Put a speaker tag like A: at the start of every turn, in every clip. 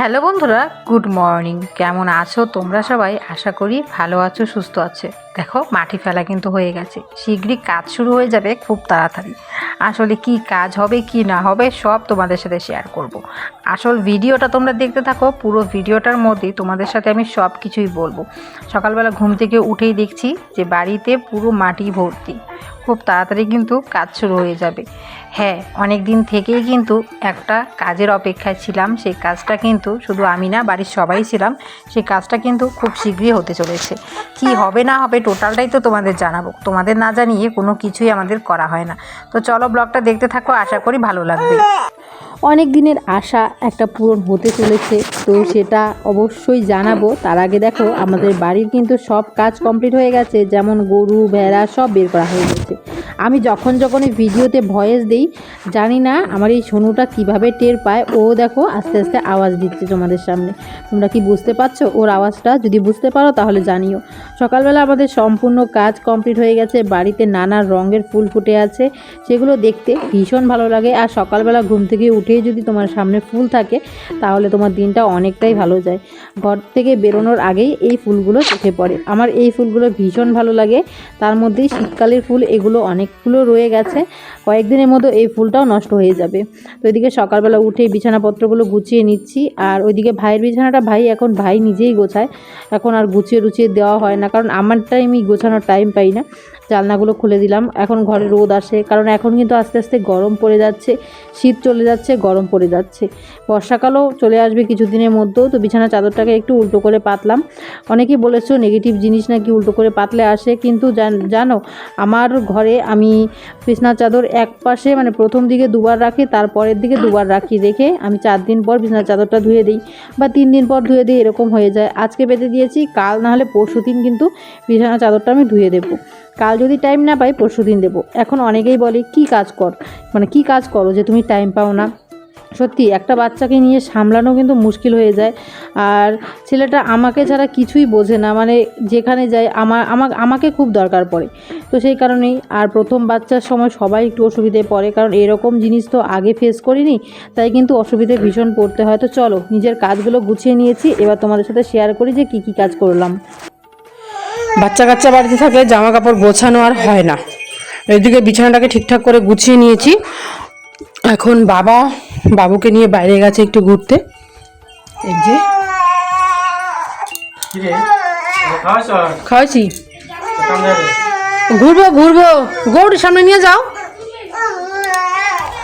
A: Hello বন্ধুরা, good morning. কেমন আছো তোমরা সবাই? আশা করি ভালো আছো, সুস্থ আছে। দেখো, মাটি ফেলা কিন্তু হয়ে গেছে। শীঘ্রই কাজ শুরু হয়ে যাবে খুব তাড়াতাড়ি। আসলে কি কাজ হবে, কি না হবে, সব তোমাদের সাথে শেয়ার করব। আসল ভিডিওটা তোমরা দেখতে থাকো, পুরো ভিডিওটার মধ্যেই তোমাদের সাথে আমি সব কিছুই বলব। সকালবেলা ঘুম থেকে উঠেই দেখছি যে বাড়িতে পুরো মাটি ভর্তি। খুব তাড়াতাড়ি কিন্তু কাজ শুরু হয়ে যাবে। হ্যাঁ অনেক দিন থেকেই কিন্তু একটা কাজের অপেক্ষায় ছিলাম। সেই কাজটা কিন্তু শুধু আমি না, বাড়ির সবাই ছিলাম। সেই কাজটা কিন্তু খুব শীঘ্রই হতে চলেছে। কি হবে না হবে টোটালটাই তো তোমাদের জানাব। তোমাদের না জানিয়ে কোনো কিছুই আমাদের করা হয় না। তো চলো ব্লগটা দেখতে থাকো, আশা করি ভালো লাগবে।
B: অনেক দিনের আশা একটা পূরণ হতে চলেছে। তো সেটা অবশ্যই জানাব। তার আগে দেখো, আমাদের বাড়ির কিন্তু সব কাজ কমপ্লিট হয়ে গেছে। যেমন গরু, ভেড়া সব বের করা হয়ে গেছে। আমি যখন যখন এই ভিডিওতে ভয়েস দিই, জানি না আমার এই সোনুটা কীভাবে টের পায়। ও দেখো, আস্তে আস্তে আওয়াজ দিচ্ছে তোমাদের সামনে। তোমরা কি বুঝতে পারছ? ওর আওয়াজটা যদি বুঝতে পারো, তাহলে জানিও। সকালবেলা আমাদের সম্পূর্ণ কাজ কমপ্লিট হয়ে গেছে। বাড়িতে নানা রঙের ফুল ফুটে আছে। সেগুলো দেখতে ভীষণ ভালো লাগে। আর সকালবেলা ঘুম থেকে উঠেই যদি তোমার সামনে ফুল থাকে, তাহলে তোমার দিনটা অনেকটাই ভালো যায়। ঘর থেকে বেরোনোর আগেই এই ফুলগুলো চোখে পড়ে। আমার এই ফুলগুলো ভীষণ ভালো লাগে। তার মধ্যেই শীতকালের ফুল, এগুলো অনেকগুলো রয়ে গেছে। কয়েকদিনের মধ্যে এই ফুলটাও নষ্ট হয়ে যাবে। তো এদিকে সকালবেলা উঠে বিছানাপত্রগুলো গুছিয়ে নিচ্ছি। আর ওইদিকে ভাইয়ের বিছানাটা ভাই এখন ভাই নিজেই গোছায়। এখন আর গুছিয়ে রুচিয়ে দেওয়া হয় না। কারণ আমার টাইমই গোছানোর টাইম পাই না। জানলাগুলো খুলে দিলাম। এখন ঘরে রোদ আসে, কারণ এখন কিন্তু আস্তে আস্তে গরম পড়ে যাচ্ছে, শীত চলে যাচ্ছে, গরম পড়ে যাচ্ছে। বর্ষাকালও চলে আসবে কিছুদিনের মধ্যেও, তো বিছানা চাদরটাকে একটু উল্টো করে পাতলাম। অনেকেই বলেছ নেগেটিভ জিনিস নাকি উল্টো করে পাতলে আসে, কিন্তু জানো আমার ঘরে আমি বিছানার চাদর এক পাশে মানে প্রথম দিকে দুবার রাখি, তারপরের দিকে দুবার রাখি। রেখে আমি চার দিন পর বিছানার চাদরটা ধুয়ে দিই বা তিন দিন পর ধুয়ে দিই, এরকম হয়ে যায়। আজকে বেঁধে দিয়েছি, কাল না হলে পরশু দিন কিন্তু বিছানার চাদরটা আমি ধুয়ে দেবো। কাল যদি টাইম না পাই, পরশু দিন দেবো। এখন অনেকেই বলে, কি কাজ কর? মানে কি কাজ করো যে তুমি টাইম পাও না? সত্যি, একটা বাচ্চাকে নিয়ে সামলানো কিন্তু মুশকিল হয়ে যায়। আর ছেলেটা আমাকে ছাড়া কিছুই বোঝে না। মানে যেখানে যায় আমার আমার আমাকে খুব দরকার পড়ে। তো সেই কারণেই আর প্রথম বাচ্চার সময় সবাই একটু অসুবিধায় পড়ে। কারণ এরকম জিনিস তো আগে ফেস করিনি, তাই কিন্তু অসুবিধে ভীষণ পড়তে হয়। তো চলো, নিজের কাজগুলো গুছিয়ে নিয়েছি। এবার তোমাদের সাথে শেয়ার করি যে কী কী কাজ করলাম।
C: বাচ্চা কাচ্চা বাড়িতে থাকলে জামা কাপড় গোছানো আর হয় না। এদিকে বিছানাটাকে ঠিকঠাক করে গুছিয়ে নিয়েছি। এখন বাবা বাবুকে নিয়ে বাইরে গেছে একটু ঘুরতে। এই যে।
D: খাওয়াছি
C: ঘুরবো ঘুরবো। গৌড়ের সামনে নিয়ে যাও।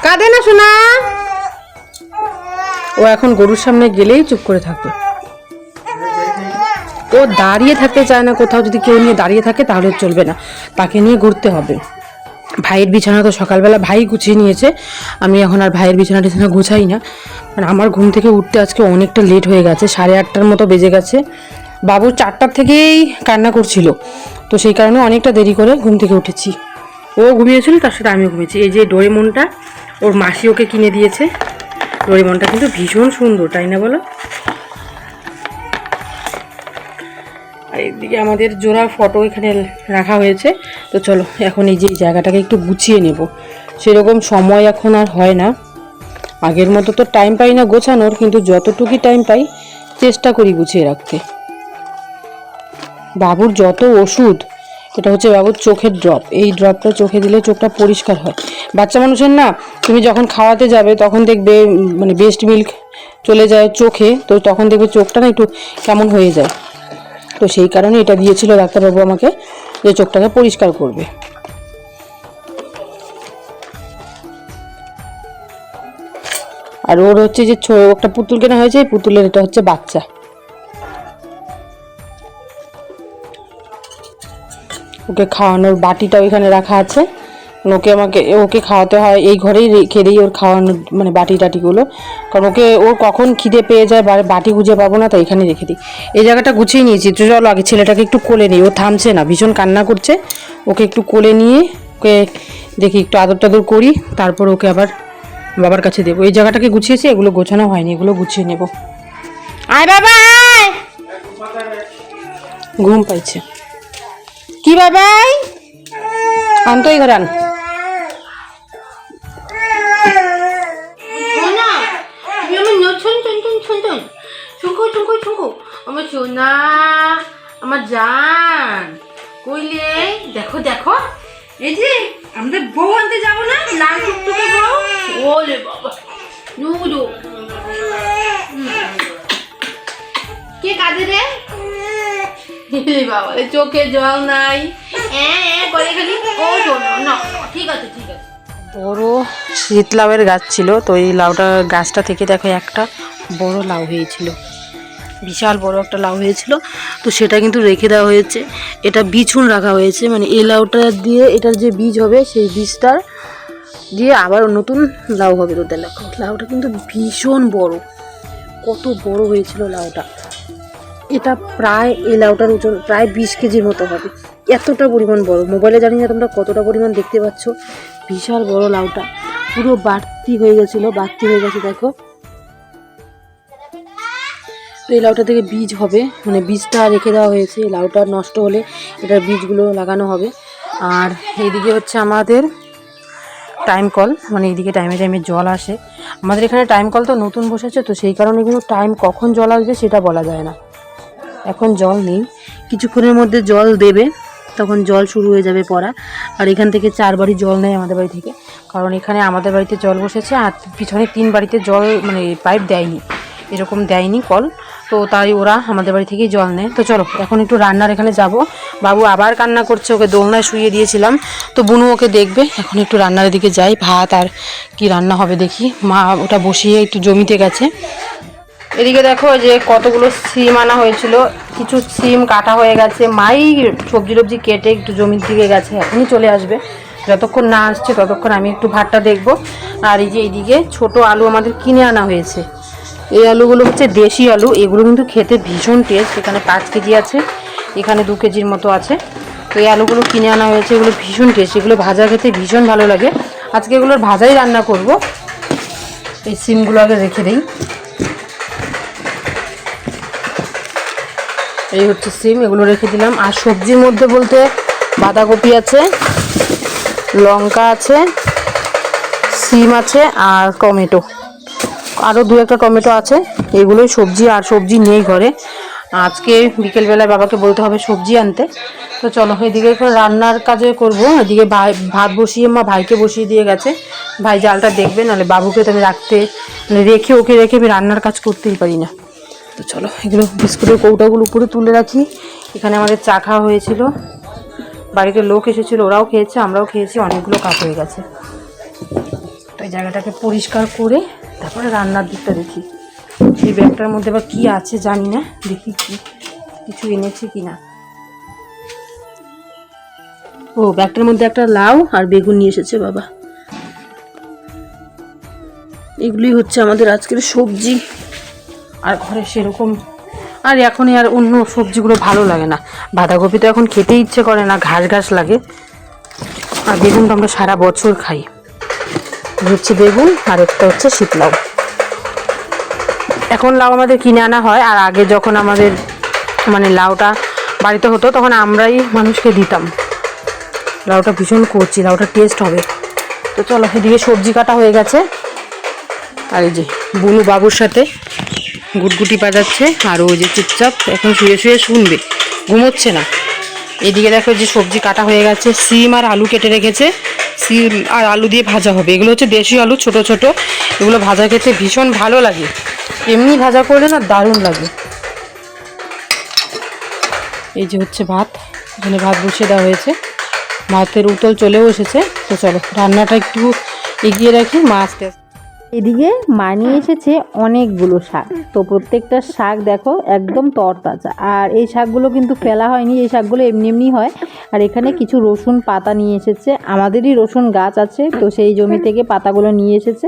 C: কাঁদে না শোনা ও এখন গরুর সামনে গেলেই চুপ করে থাকবে। ও দাঁড়িয়ে থাকতে চায় না, কোথাও যদি কেউ নিয়ে দাঁড়িয়ে থাকে তাহলে চলবে না। তাকে নিয়ে ঘুরতে হবে। ভাইয়ের বিছানা তো সকালবেলা ভাই গুছিয়ে নিয়েছে। আমি এখন আর ভাইয়ের বিছানা টিছানা গুছাই না। মানে আমার ঘুম থেকে উঠতে আজকে অনেকটা লেট হয়ে গেছে, সাড়ে আটটার মতো বেজে গেছে। বাবু চারটার থেকেই কান্না করছিল। তো সেই কারণে অনেকটা দেরি করে ঘুম থেকে উঠেছি। ও ঘুমিয়েছিল, তার সাথে আমিও ঘুমিয়েছি। এই যে ডোরেমনটা, ওর মাসি ওকে কিনে দিয়েছে। ডোরেমনটা কিন্তু ভীষণ সুন্দর, তাই না বলো? এদিকে আমাদের জোড়া ফটো এখানে রাখা হয়েছে। তো চলো, এখন এই যে জায়গাটাকে একটু গুছিয়ে নেব। সেরকম সময় এখন আর হয় না। আগের মতো তো টাইম পাই না গোছানোর, কিন্তু যতটুকুই টাইম পাই, চেষ্টা করি গুছিয়ে রাখতে। বাবুর যত ওষুধ, এটা হচ্ছে বাবুর চোখের ড্রপ এই ড্রপটা চোখে দিলে চোখটা পরিষ্কার হয়। বাচ্চা মানুষের না, তুমি যখন খাওয়াতে যাবে, তখন দেখবে মানে বেস্ট মিল্ক চলে যায় চোখে, তো তখন দেখবে চোখটা না একটু কেমন হয়ে যায়। তো সেই কারণে এটা দিয়েছিল ডাক্তারবাবু আমাকে যে চোখটাকে পরিষ্কার করবে। আর ওর হচ্ছে যে একটা পুতুল কেনা হয়েছে, এই পুতুলের এটা হচ্ছে বাচ্চা। ওকে খাওয়ানোর বাটিটাও এখানে রাখা আছে। ওকে আমাকে ওকে খাওয়াতে হয় এই ঘরেই রেখে দিই ওর খাওয়ানো মানে বাটি টাটিগুলো কারণ ওকে ওর কখন খিদে পেয়ে যায় বাটি খুঁজে পাবো না তাই এখানে রেখে দিই। এই জায়গাটা গুছিয়ে নিয়েছি। তো চলো আগে ছেলেটাকে একটু কোলে নিই। ও থামছে না ভীষণ কান্না করছে। ওকে একটু কোলে নিয়ে ওকে দেখি একটু আদর টাদর করি। তারপর ওকে আবার বাবার কাছে দেবো। এই জায়গাটাকে গুছিয়েছি এগুলো গোছানো হয়নি এগুলো গুছিয়ে নেব। আয় বাবা ঘুম পাইছে। কি বাবাই? আন তো এই ঘরে আন।
B: আমার
E: কই ঠুঙ্কু ঠুঙ্কু আমার সোনা, আমার জান। কইলে, দেখো দেখো। এই যে আমাদের বউ আনতে যাব না? লাল টুকটুকে বউ? ওলে বাবা। নুডু। কে কাঁদে রে? বাবা চোখে জল নাই। এ এ করে খালি। ও না, ঠিক আছে
C: বড় শীত লাউয়ের গাছ ছিল, তো এই লাউটা গাছটা থেকে দেখো একটা বড় লাউ হয়েছিল। বিশাল বড় একটা লাউ হয়েছিল। তো সেটা কিন্তু রেখে দেওয়া হয়েছে। এটা বিছুন রাখা হয়েছে। মানে এই লাউটা দিয়ে এটার যে বীজ হবে, সেই বীজটার দিয়ে আবার নতুন লাউ হবে। তো দেখো, লাউটা কিন্তু ভীষণ বড়। কত বড় হয়েছিল লাউটা। এটা প্রায় এই লাউটার ওজন প্রায় বিশ কেজির মতো হবে। এতটা পরিমাণ বড়। মোবাইলে জানি না তোমরা কতটা পরিমাণ দেখতে পাচ্ছ। বিশাল বড় লাউটা। পুরো বাড়তি হয়ে গেছিল, বাড়তি হয়ে গেছে, দেখো। তো এই লাউটা থেকে বীজ হবে। মানে বীজটা রেখে দেওয়া হয়েছে। লাউটা নষ্ট হলে এটার বীজগুলো লাগানো হবে। আর এইদিকে হচ্ছে আমাদের টাইম কল মানে এইদিকে টাইমে টাইমে জল আসে। আমাদের এখানে টাইম কল তো নতুন বসেছে, তো সেই কারণে কিন্তু টাইম কখন জল আসবে সেটা বলা যায় না। এখন জল নেই। কিছুক্ষণের মধ্যে জল দেবে, তখন জল শুরু হয়ে যাবে পড়া। আর এখান থেকে চার বাড়ি জল নেয় আমাদের বাড়ি থেকে। কারণ এখানে আমাদের বাড়িতে জল বসেছে, আর পিছনে তিন বাড়িতে জল মানে পাইপ দেয়নি। এরকম দেয়নি কল তো তাই ওরা আমাদের বাড়ি থেকেই জল নেয়। তো চলো, এখন একটু রান্নার এখানে যাব। বাবু আবার কান্না করছে, ওকে দোলনায় শুয়ে দিয়েছিলাম। তো বুনু ওকে দেখবে, এখন একটু রান্নার দিকে যাই। ভাত আর কি রান্না হবে দেখি। মা ওটা বসিয়ে একটু জমিতে গেছে। এদিকে দেখো যে কতগুলো সিম আনা হয়েছিল। কিছু সিম কাটা হয়ে গেছে। মাই সবজি টবজি কেটে একটু জমির দিকে গেছে। এখনই চলে আসবে। যতক্ষণ না আসছে ততক্ষণ আমি একটু ভাতটা দেখব। আর এই যে এইদিকে ছোট আলু আমাদের কিনে আনা হয়েছে। এই আলুগুলো হচ্ছে দেশি আলু, এগুলো কিন্তু খেতে ভীষণ টেস্ট এখানে পাঁচ কেজি আছে, এখানে দু কেজির মতো আছে। তো এই আলুগুলো কিনে আনা হয়েছে, এগুলো ভীষণ টেস্ট এগুলো ভাজা খেতে ভীষণ ভালো লাগে। আজকে এগুলোর ভাজাই রান্না করব। এই সিমগুলো আগে রেখে দিই। এই হচ্ছে সিম, এগুলো রেখে দিলাম। আর সবজির মধ্যে বলতে বাঁধাকপি আছে, লঙ্কা আছে, সিম আছে, আর টমেটো। আরও দু একটা টমেটো আছে, এগুলোই সবজি আর সবজি নেই ঘরে। আজকে বিকেলবেলায় বাবাকে বলতে হবে সবজি আনতে। তো চলো, এদিকে রান্নার কাজে করব। এদিকে ভাই, ভাত বসিয়ে, মা ভাইকে বসিয়ে দিয়ে গেছে। ভাই জালটা দেখবে, নাহলে বাবুকে তো আমি রাখতে রেখে ওকে রেখে আমি রান্নার কাজ করতেই পারি না। তো চলো, এগুলো বিস্কুটের কৌটাগুলো উপরে তুলে রাখি। এখানে আমাদের চা খাওয়া হয়েছিল। বাড়িতে লোক এসেছিল, ওরাও খেয়েছে, আমরাও খেয়েছি, অনেকগুলো কাপ হয়ে গেছে। এই জায়গাটাকে পরিষ্কার করে তারপরে রান্নার দিকটা দেখি। এই ব্যাগটার মধ্যে আবার কী আছে জানি না, দেখি কি, কিছু এনেছে কি না ও, ব্যাগটার মধ্যে একটা লাউ আর বেগুন নিয়ে এসেছে বাবা। এগুলি হচ্ছে আমাদের আজকের সবজি। আর ঘরে সেরকম, আর এখনই আর অন্য সবজিগুলো ভালো লাগে না। বাঁধাকপি তো এখন খেতে ইচ্ছে করে না, ঘাস ঘাস লাগে। আর বেগুনটা আমরা সারা বছর খাই। হচ্ছে বেগুন, আর একটা হচ্ছে শীতলাউ। এখন লাউ আমাদের কিনে আনা হয়, আর আগে যখন আমাদের মানে লাউটা বাড়িতে হতো, তখন আমরাই মানুষকে দিতাম। লাউটা ভীষণ করছি লাউটা টেস্ট হবে। তো চলো, এদিকে সবজি কাটা হয়ে গেছে। আর এই যে বুনু বাবুর সাথে গুটগুটি বাজাচ্ছে, আর ওই যে চুপচাপ এখন শুয়ে শুয়ে শুনবে, ঘুমোচ্ছে না। এদিকে দেখো যে সবজি কাটা হয়ে গেছে, সিম আর আলু কেটে রেখেছে। সিম আর আলু দিয়ে ভাজা হবে। এগুলো হচ্ছে দেশি আলু, ছোট ছোট। এগুলো ভাজা খেতে ভীষণ ভালো লাগে। এমনি ভাজা করলে না দারুণ লাগে। এই যে হচ্ছে ভাত। এখানে ভাত বসিয়ে দেওয়া হয়েছে। ভাতের উতল চলেও এসেছে। তো চলো, রান্নাটা একটু এগিয়ে রাখি। মাছ
F: এদিকে মা নিয়ে এসেছে অনেকগুলো শাক। তো প্রত্যেকটা শাক দেখো একদম তরতাজা। আর এই শাকগুলো কিন্তু ফেলা হয়নি, এই শাকগুলো এমনি এমনি হয়। আর এখানে কিছু রসুন পাতা নিয়ে এসেছে। আমাদেরই রসুন গাছ আছে, তো সেই জমি থেকে পাতাগুলো নিয়ে এসেছে।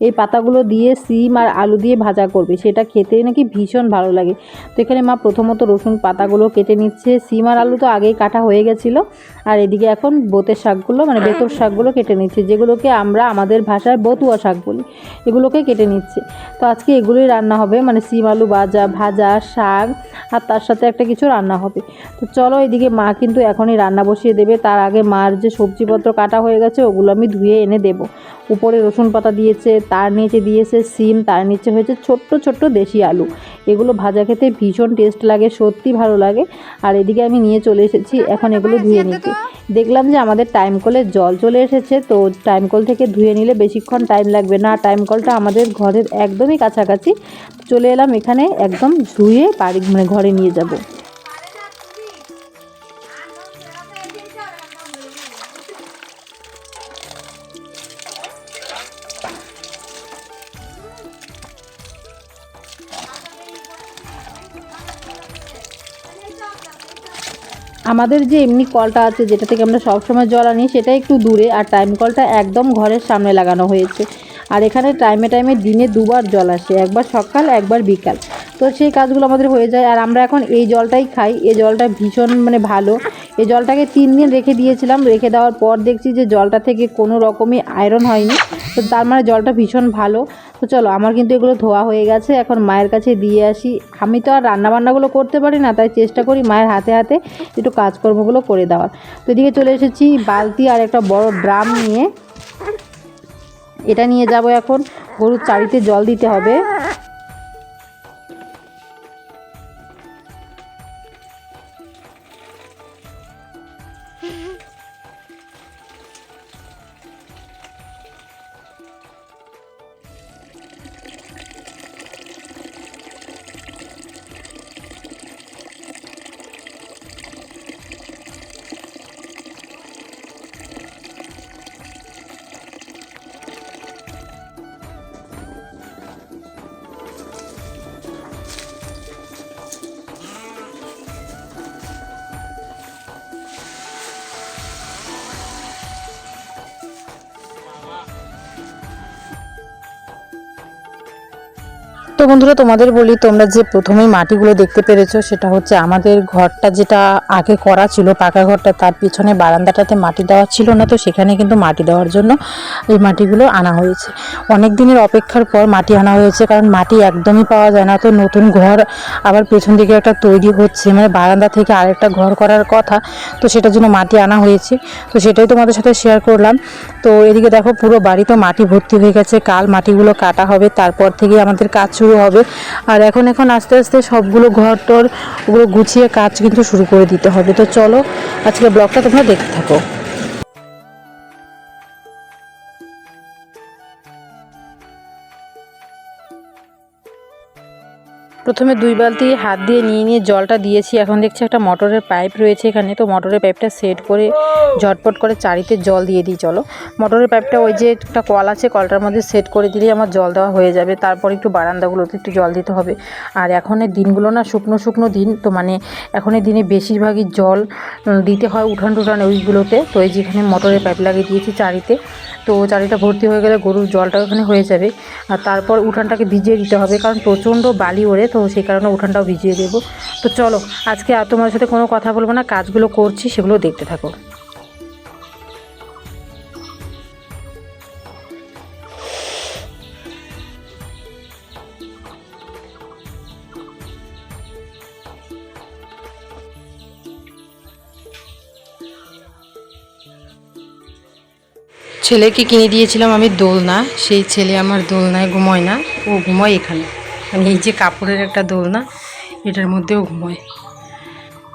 F: এই পাতাগুলো দিয়ে সিম আর আলু দিয়ে ভাজা করবে। সেটা খেতে নাকি ভীষণ ভালো লাগে। তো এখানে মা প্রথমত রসুন পাতাগুলো কেটে নিচ্ছে। সিম আর আলু তো আগেই কাটা হয়ে গেছিল। আর এদিকে এখন বোতের শাকগুলো মানে বেতর শাকগুলো কেটে নিচ্ছে, যেগুলোকে আমরা আমাদের ভাষায় বতুয়া শাক বলি। এগুলোকে কেটে নিচ্ছে। তো আজকে এগুলোই রান্না হবে মানে সিম আলু ভাজা ভাজা শাক, আর তার সাথে একটা কিছু রান্না হবে। তো চলো এদিকে মা কিন্তু এখনই রান্না বসিয়ে দেবে। তার আগে মার যে সবজিপত্র কাটা হয়ে গেছে, ওগুলো আমি ধুয়ে এনে দেবো। উপরে রসুন পাতা দিয়েছে তার নিচে দিয়েছে সিম তার নিচে হয়েছে ছোট্ট ছোট্ট দেশি আলু।
B: এগুলো ভাজা খেতে ভীষণ টেস্ট লাগে সত্যি ভালো লাগে। আর এদিকে আমি নিয়ে চলে এসেছি এখন এগুলো ধুয়ে নিতে দেখলাম যে আমাদের টাইম কলে জল চলে এসেছে তো টাইম কল থেকে ধুয়ে নিলে বেশিক্ষণ টাইম লাগবে না। টাইম কলটা আমাদের ঘরের একদমই কাছাকাছি। চলে এলাম এখানে একদম ধুয়ে বাড়ি মানে ঘরে নিয়ে যাব। আমাদের যে এমনি কলটা আছে, যেটা থেকে আমরা সবসময় জল আনি, সেটা একটু দূরে। আর টাইম কলটা একদম ঘরের সামনে লাগানো হয়েছে। আর এখানে টাইমে টাইমে দিনে দুবার জল আসে, একবার সকাল, একবার বিকাল। তো সেই কাজগুলো আমাদের হয়ে যায়। আর আমরা এখন এই জলটাই খাই। এই জলটা ভীষণ মানে ভালো। এই জলটাকে তিন দিন রেখে দিয়েছিলাম। রেখে দেওয়ার পর দেখছি যে জলটা থেকে কোনো রকমই আয়রন হয়নি। তো তার মানে জলটা ভীষণ ভালো। তো চলো, আমার কিন্তু এগুলো ধোয়া হয়ে গেছে, এখন মায়ের কাছে দিয়ে আসি। আমি তো আর রান্নাবান্নাগুলো করতে পারি না, তাই চেষ্টা করি মায়ের হাতে হাতে একটু কাজকর্মগুলো করে দেওয়ার। তো এদিকে চলে এসেছি বালতি আর একটা বড় ড্রাম নিয়ে। এটা নিয়ে যাব এখন, গরুর চারিতে জল দিতে হবে।
C: তো বন্ধুরা, তোমাদের বলি, তোমরা যে প্রথমেই মাটিগুলো দেখতে পেরেছ, সেটা হচ্ছে আমাদের ঘরটা যেটা আগে করা ছিল, পাকা ঘরটা, তার পিছনে বারান্দাটাতে মাটি দেওয়া ছিল না, তো সেখানে কিন্তু মাটি দেওয়ার জন্য এই মাটিগুলো আনা হয়েছে। অনেক দিনের অপেক্ষার পর মাটি আনা হয়েছে, কারণ মাটি একদমই পাওয়া যায় না, তো নতুন ঘর আবার পেছন দিকে একটা তৈরি হচ্ছে মানে বারান্দা থেকে আরেকটা ঘর করার কথা, তো সেটার জন্য মাটি আনা হয়েছে। তো সেটাই তোমাদের সাথে শেয়ার করলাম। তো এদিকে দেখো, পুরো বাড়ি তো মাটি ভর্তি হয়ে গেছে, কাল মাটিগুলো কাটা হবে, তারপর থেকে আমাদের কাজ শুরু হবে। আর এখন এখন আস্তে আস্তে সবগুলো ঘর টর ওগুলো গুছিয়ে কাজ কিন্তু শুরু করে দিতে হবে। তো চলো আজকে ব্লগটা তোমরা দেখতে থাকো। প্রথমে দুই বালতি হাত দিয়ে নিয়ে নিয়ে জলটা দিয়েছি। এখন দেখছি একটা মোটরের পাইপ রয়েছে এখানে। তো মোটরের পাইপটা সেট করে, ঝটপট করে চারিতে জল দিয়ে দিই, চলো। মোটরের পাইপটা ওই যে একটা কল আছে, কলটার মধ্যে সেট করে দিলেই আমার জল দেওয়া হয়ে যাবে। তারপর একটু বারান্দাগুলোতে একটু জল দিতে হবে। আর এখনের দিনগুলো না শুকনো শুকনো দিন। তো মানে এখনের দিনে বেশিরভাগই জল দিতে হয় উঠান টুঠান ওইগুলোতে। তো এই যেখানে মোটরের পাইপ লাগিয়ে দিয়েছি চারিতে। তো চারিটা ভর্তি হয়ে গেলে গরুর জলটা ওখানে হয়ে যাবে। আর তারপর উঠানটাকে ভিজিয়ে দিতে হবে। কারণ প্রচণ্ড বালি ওড়ে তো সেই কারণে উঠানটাও ভিজিয়ে দেবো। তো চলো, আজকে আর তোমার সাথে কোনো কথা বলব না, কাজগুলো করছি, সেগুলো দেখতে থাকো। ছেলেকে কিনে দিয়েছিলাম আমি দোলনা, সেই ছেলে আমার দোলনায় ঘুমোয় না, ও ঘুমোয় এখানে। মানে এই যে কাপড়ের একটা দোলনা, এটার মধ্যেও ঘুমোয়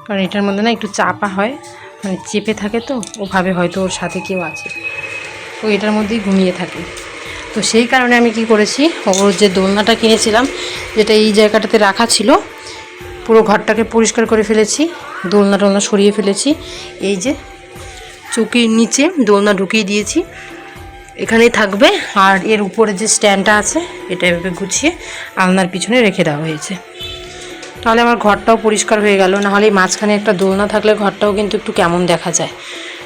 C: কারণ এটার মধ্যে না একটু চাপা হয় মানে চেপে থাকে তো, ওভাবে হয়তো ওর সাথে কেউ আছে। তো এটার মধ্যেই ঘুমিয়ে থাকে। তো সেই কারণে আমি কি করেছি, ওর যে দোলনাটা কিনেছিলাম, যেটা এই জায়গাটাতে রাখা ছিল, পুরো ঘরটাকে পরিষ্কার করে ফেলেছি দোলনা টোলনা সরিয়ে ফেলেছি। এই যে চৌকির নিচে দোলনা ঢুকিয়ে দিয়েছি। এখানেই থাকবে। আর এর উপরে যে স্ট্যান্ডটা আছে, এটা এভাবে গুছিয়ে আলনার পিছনে রেখে দেওয়া হয়েছে। তাহলে আমার ঘরটাও পরিষ্কার হয়ে গেল। নাহলে মাঝখানে একটা দোলনা থাকলে ঘরটাও কিন্তু একটু কেমন দেখা যায়।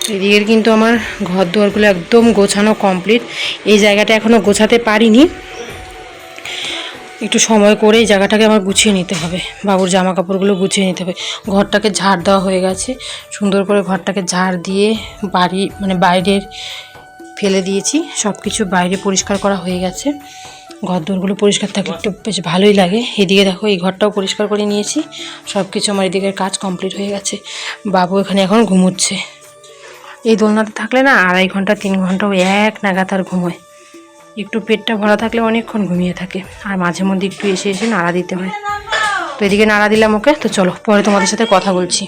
C: এদিকের কিন্তু আমার ঘর দুয়ারগুলো একদম গোছানো কমপ্লিট। এই জায়গাটা এখনও গোছাতে পারিনি। একটু সময় করে এই জায়গাটাকে আমার গুছিয়ে নিতে হবে। বাবুর জামা কাপড়গুলো গুছিয়ে নিতে হবে। ঘরটাকে ঝাড় দেওয়া হয়ে গেছে। সুন্দর করে ঘরটাকে ঝাড় দিয়ে বাড়ি মানে বাইরের ফেলে দিয়েছি। সব কিছু বাইরে পরিষ্কার করা হয়ে গেছে। ঘর দোরগুলো পরিষ্কার থাকলে একটু বেশ ভালোই লাগে। এদিকে দেখো, এই ঘরটাও পরিষ্কার করে নিয়েছি। সব কিছু আমার এদিকের কাজ কমপ্লিট হয়ে গেছে। বাবু এখানে এখন ঘুমোচ্ছে। এই দোলনাতে থাকলে না আড়াই ঘণ্টা, তিন ঘন্টাও এক নাগাতার ঘুমোয়। একটু পেটটা ভরা থাকলে অনেকক্ষণ ঘুমিয়ে থাকে। আর মাঝে মধ্যে একটু এসে এসে নাড়া দিতে হয়। তো এদিকে নাড়া দিলাম ওকে। তো চলো, পরে তোমাদের সাথে কথা বলছি।